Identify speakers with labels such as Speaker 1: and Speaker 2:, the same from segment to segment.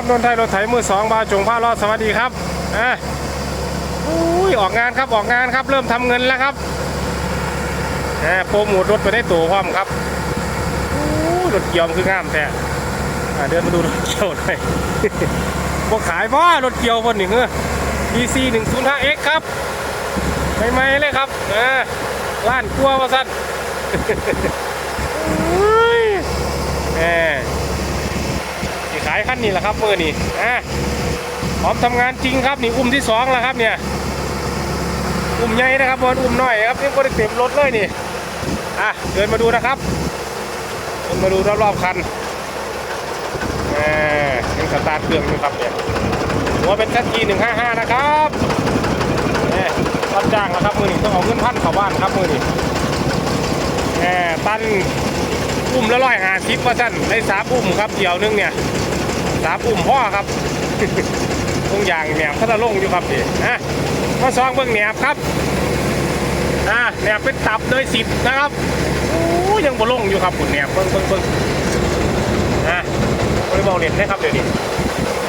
Speaker 1: บนนทไทยรถไถมือสองบาจงผ้ารอดสวัสดีครับอะอุ้ยออกงานครับออกงานครับ เริ่มทำเงินแล้วครับอ่าโปรโมทรถไปได้ตัวพร้อมครับอู้รถเกี่ยวมันคืองามแท้อ่าเดินมาดูรถเกี่ยวหน่อยพวกขายบ่ารถเกี่ยวบนหนี่เงือ DC 1 0 5 X ครับใหม่ๆเลยครับอ่าล้านกลัวว่าสั้นอุ้ยแหม ขั้นนี้แหละครับมือนี่อะพร้อมทำงานจริงครับนี่อุ้มที่สองแล้วครับเนี่ยอุ้มใหญ่นะครับบอลอุ้มน้อยครับนี่ก็เต็มรถเลยนี่อะเดินมาดูนะครับเดินมาดูรอบๆคันแหมยังสตาร์ทเครื่องอยู่ครับเนี่ยหัวเป็นทัทีหนึ่งห้าห้านะครับเนี่ยรับจ้างแล้วครับมือนี่ต้องเอาเงินพันเข้าบ้านครับมือนี่แหมตันอุ้มละร้อยห้าสิบว่าสั้นได้สามอุ้มครับเดี่ยวนึงเนี่ย สามปุ่มพ่อครับตรงอย่างแหนบเขาจะลงอยู่ครับนี่นะมาซองเบื้องแหนบครับอ่าแหนบเป็นตับเลยสิบนะครับโอ้ยังบลงอยู่ครับปุ่นแหนบเบิ้งเบิ้งเบิ้งนะบริบอลเล่นนะครับเดี๋ยวนี้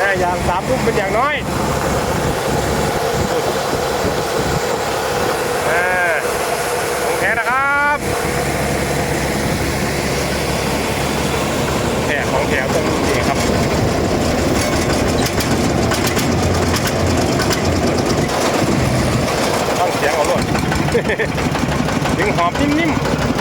Speaker 1: อ่าอย่างสามปุ่มเป็นอย่างน้อย ถึงหอมนิ่มๆ